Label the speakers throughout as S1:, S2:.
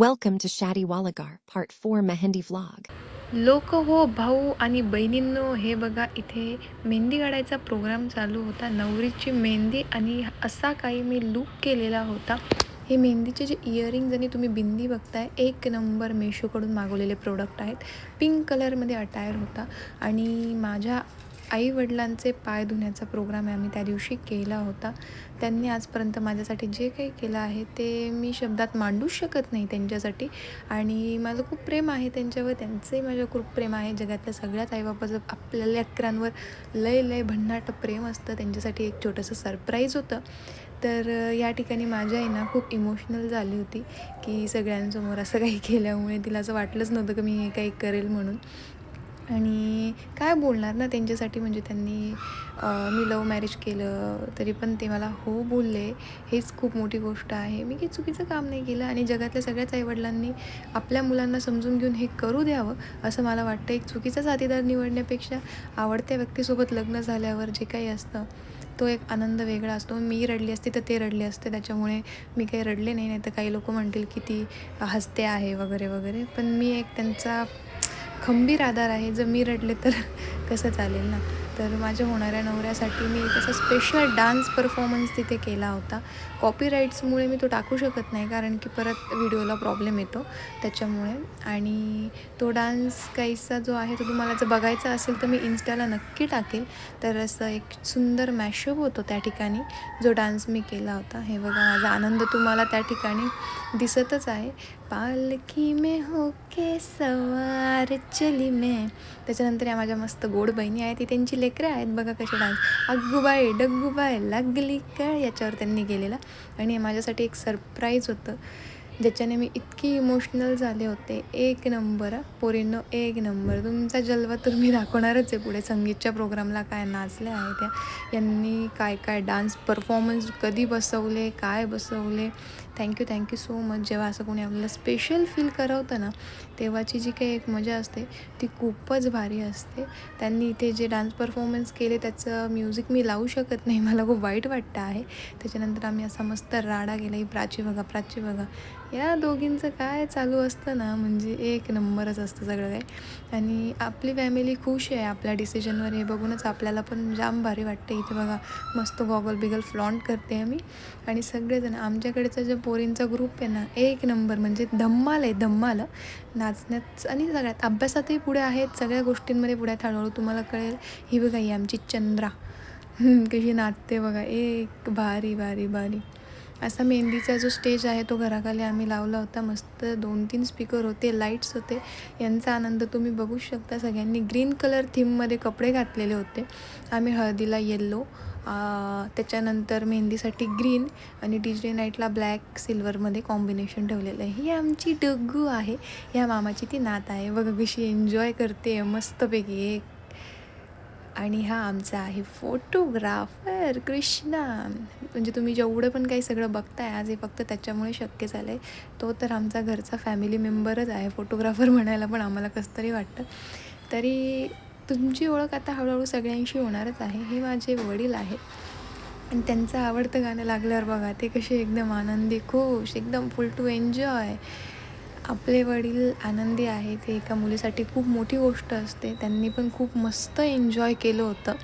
S1: Welcome to शॅरी वालगार part four mehndi vlog
S2: लोक हो भाऊ आणि बहिणींनो हे बघा इथे मेहंदी काढायचा प्रोग्राम चालू होता. नवरीची मेहंदी आणि असा काही मी लूक केलेला होता. हे मेहंदीचे जे इयरिंग्ज आणि तुम्ही बिंदी बघताय एक नंबर मेशोकडून मागवलेले प्रोडक्ट आहेत. पिंक कलरमध्ये अटायर होता. आणि माझ्या आईवडिलांचे पाय धुण्याचा प्रोग्राम आहे. आम्ही त्या दिवशी केला होता. त्यांनी आजपर्यंत माझ्यासाठी जे काही केलं आहे ते मी शब्दात मांडूच शकत नाही त्यांच्यासाठी. आणि माझं खूप प्रेम आहे त्यांच्यावर. त्यांचंही माझ्या खूप प्रेम आहे. जगातल्या सगळ्याच आईबापाचं आपल्या लेकरांवर लय लय भन्नाट प्रेम असतं. त्यांच्यासाठी एक छोटंसं सरप्राईज होतं. तर या ठिकाणी माझ्या आई ना खूप इमोशनल झाली होती की सगळ्यांसमोर असं काही केल्यामुळे तिला असं वाटलंच नव्हतं की मी हे काही करेल म्हणून. आणि काय बोलणार ना त्यांच्यासाठी? म्हणजे त्यांनी मी लव मॅरेज केलं तरी पण ते मला हो बोलले. हेच खूप मोठी गोष्ट आहे. मी काही चुकीचं काम नाही केलं आणि जगातल्या सगळ्याच आईवडिलांनी आपल्या मुलांना समजून घेऊन हे करू द्यावं असं मला वाटतं. एक चुकीचा साथीदार निवडण्यापेक्षा आवडत्या व्यक्तीसोबत लग्न झाल्यावर जे काही असतं तो एक आनंद वेगळा असतो. मी रडली असते तर ते रडले असते. त्याच्यामुळे मी काही रडले नाही. नाही तर काही लोक म्हणतील की ती हसते आहे वगैरे वगैरे. पण मी एक त्यांचा खंबीर आधार आहे. जर मी रडले तर कसं चालेल ना? तर माझ्या होणाऱ्या नवऱ्यासाठी मी एक असा स्पेशल डान्स परफॉर्मन्स तिथे केला होता. कॉपीराईट्समुळे मी तो टाकू शकत नाही कारण की परत व्हिडिओला प्रॉब्लेम येतो त्याच्यामुळे. आणि तो डान्स काहीसा जो आहे तो तुम्हाला जर बघायचा असेल तर मी इन्स्टाला नक्की टाकेल. तर असं एक सुंदर मॅशअप होतो त्या ठिकाणी. जो डान्स मी केला होता. हे बघा माझा आनंद तुम्हाला त्या ठिकाणी दिसतच आहे. पालखी में हे सवार चली मे. त्याच्यानंतर या माझ्या मस्त गोड बहिणी आहेत. ती त्यांची लेकरं आहेत. बघा कसे डान्स अग्गुबाई डग्गुबाय लागली काय याच्यावर त्यांनी गेलेला. आणि हे माझ्यासाठी एक सरप्राईज होतं. ज्याच्याने मी इतकी इमोशनल झाले होते. एक नंबर पोरींनो एक नंबर तुमचा जलवा तर मी दाखवणारच आहे पुढे. संगीतच्या प्रोग्रामला काय नाचल्या आहे त्या. यांनी काय काय डान्स परफॉर्मन्स कधी बसवले काय बसवले? थँक्यू थँक्यू सो मच जेव्हा असं कोणी आपल्याला स्पेशल फील करवतं ना तेव्हाची जी काही एक मजा असते ती खूपच भारी असते. त्यांनी इथे जे डान्स परफॉर्मन्स केले त्याचं म्युझिक मी लावू शकत नाही. मला खूप वाईट वाटतं आहे. त्याच्यानंतर आम्ही असा मस्त राडा गेला ही प्राची बघा प्राची बघा. या दोघींचं काय चालू असतं ना म्हणजे एक नंबरच असतं सगळं काही. आणि आपली फॅमिली खुश आहे आपल्या डिसिजनवर हे बघूनच आपल्याला पण जाम भारी वाटते इथे बघा मस्त गॉगल बिगल फ्लॉन्ट करते आम्ही. आणि सगळेजण आमच्याकडचा जो पोरींचा ग्रुप आहे ना एक नंबर म्हणजे धम्माल आहे धम्माल. नाचण्यात आणि सगळ्यात अभ्यासातही पुढे आहेत सगळ्या गोष्टींमध्ये पुढे आहेत. हळूहळू तुम्हाला कळेल ही बघा ही आमची चंद्रा. कशी नाचते बघा एक भारी भारी भारी. असा मेहंदीचा जो स्टेज आहे तो घराखाली आम्ही लावला होता. मस्त दोन तीन स्पीकर होते लाईट्स होते. यांचा आनंद तुम्ही बघू शकता. सगळ्यांनी ग्रीन कलर थीममध्ये कपडे घातलेले होते. आम्ही हळदीला येल्लो त्याच्यानंतर मेहंदीसाठी ग्रीन आणि डी नाईटला ब्लॅक सिल्वरमध्ये कॉम्बिनेशन ठेवलेलं आहे. ही आमची डग्गू आहे. ह्या मामाची ती नात आहे. बघा कशी एन्जॉय करते. मस्तपैकी एक आणि हा आमचा आहे फोटोग्राफर कृष्णा. म्हणजे तुम्ही जेवढं पण काही सगळं बघताय आज हे फक्त त्याच्यामुळे शक्य झालं आहे तो तर आमचा घरचा फॅमिली मेंबरच आहे फोटोग्राफर म्हणायला पण आम्हाला कसं तरी वाटतं. तरी तुमची ओळख आता हळूहळू सगळ्यांशी होणारच आहे हे माझे वडील आहेत. आणि त्यांचं आवडतं गाणं लागल्यावर बघा ते कसे एकदम आनंदी खुश एकदम फुल टू एन्जॉय आपले वडील आनंदी आहेत हे एका मुलीसाठी खूप मोठी गोष्ट असते. त्यांनी पण खूप मस्त एन्जॉय केलं होतं.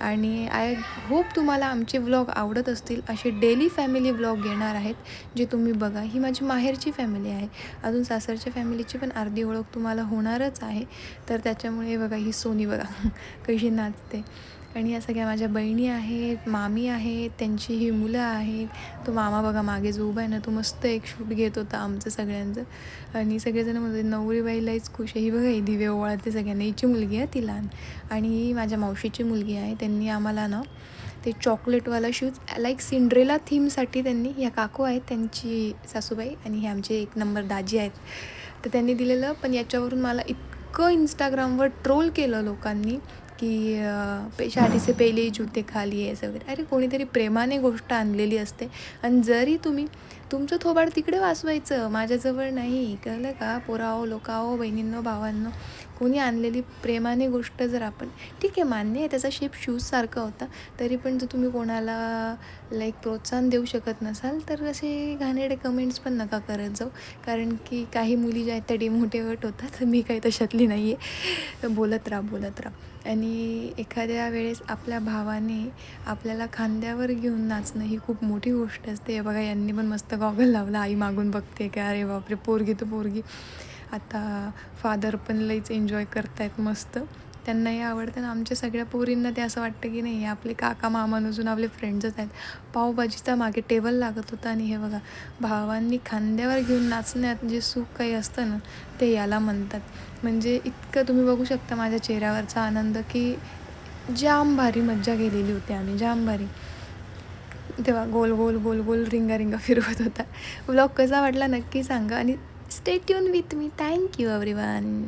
S2: आणि आय होप तुम्हाला आमचे व्लॉग आवडत असतील. असे डेली फॅमिली व्लॉग येणार आहेत जे तुम्ही बघा. ही माझी माहेरची फॅमिली आहे. अजून सासरच्या फॅमिलीची पण अर्धी ओळख तुम्हाला होणारच आहे. तर त्याच्यामुळे बघा ही सोनी बघा. कशी नाचते. आणि या सगळ्या माझ्या बहिणी आहेत मामी आहेत त्यांची ही मुलं आहेत. तो मामा बघा मागे जो उभा आहे ना तो मस्त एक शूट घेत होता आमचं सगळ्यांचं. आणि सगळेजण म्हणजे नवरीबाईलाईच खुश आहे. ही बघा ही दिवे ओवाळते सगळ्यांना. हिची मुलगी आहे ती लहान. आणि ही माझ्या मावशीची मुलगी आहे. त्यांनी आम्हाला ना ते चॉकलेटवाला शूज लाईक सिंड्रेला थीमसाठी त्यांनी ह्या काकू आहेत त्यांची सासूबाई आणि हे आमचे एक नंबर दाजी आहेत. तर त्यांनी दिलेलं पण याच्यावरून मला इतकं इंस्टाग्रामवर ट्रोल केलं लोकांनी. की अं, पे पहिले जूते खाली आहे असं वगैरे अरे कोणीतरी प्रेमाने गोष्ट आणलेली असते. आणि जरी तुम्ही तुमचं थोबाड तिकडे वाचवायचं माझ्याजवळ नाही. कळलं का? पोराओ लोकाओ बहिणींनो भावांनो कोणी आणलेली प्रेमाने गोष्ट जर आपण ठीक आहे मान्य आहे त्याचा शेप शूजसारखा होता तरी पण जर तुम्ही कोणाला लाईक प्रोत्साहन देऊ शकत नसाल तर असे घाणेरडे कमेंट्स पण नका करत जाऊ. कारण की काही मुली ज्या आहेत त्या डिमोटिवेट होतात मी काही तशातली नाही आहे बोलत राहा बोलत राहा. आणि एखाद्या वेळेस आपल्या भावाने आपल्याला खांद्यावर घेऊन नाचणं ही खूप मोठी गोष्ट असते. बघा यांनी पण मस्त गॉगल लावला आई मागून बघते की अरे बापरे पोरगी तो पोरगी. आता फादर पण लईच एन्जॉय करतायत मस्त. त्यांनाही आवडतं आणि आमच्या सगळ्या पोरींना ते असं वाटतं की नाही आपले काका मामा नसून आपले फ्रेंड्सच आहेत. पावभाजीचा मागे टेबल लागत होता आणि हे बघा भावांनी खांद्यावर घेऊन नाचण्यात जे सुख काही असतं ना ते याला म्हणतात. म्हणजे इतकं तुम्ही बघू शकता माझ्या चेहऱ्यावरचा आनंद की जाम भारी मज्जा केलेली होती आम्ही जाम भारी. तेव्हा गोल गोल गोल गोल रिंगा रिंगा फिरवत होता. ब्लॉग कसा वाटला नक्की सांगा आणि stay tuned with me. Thank you everyone.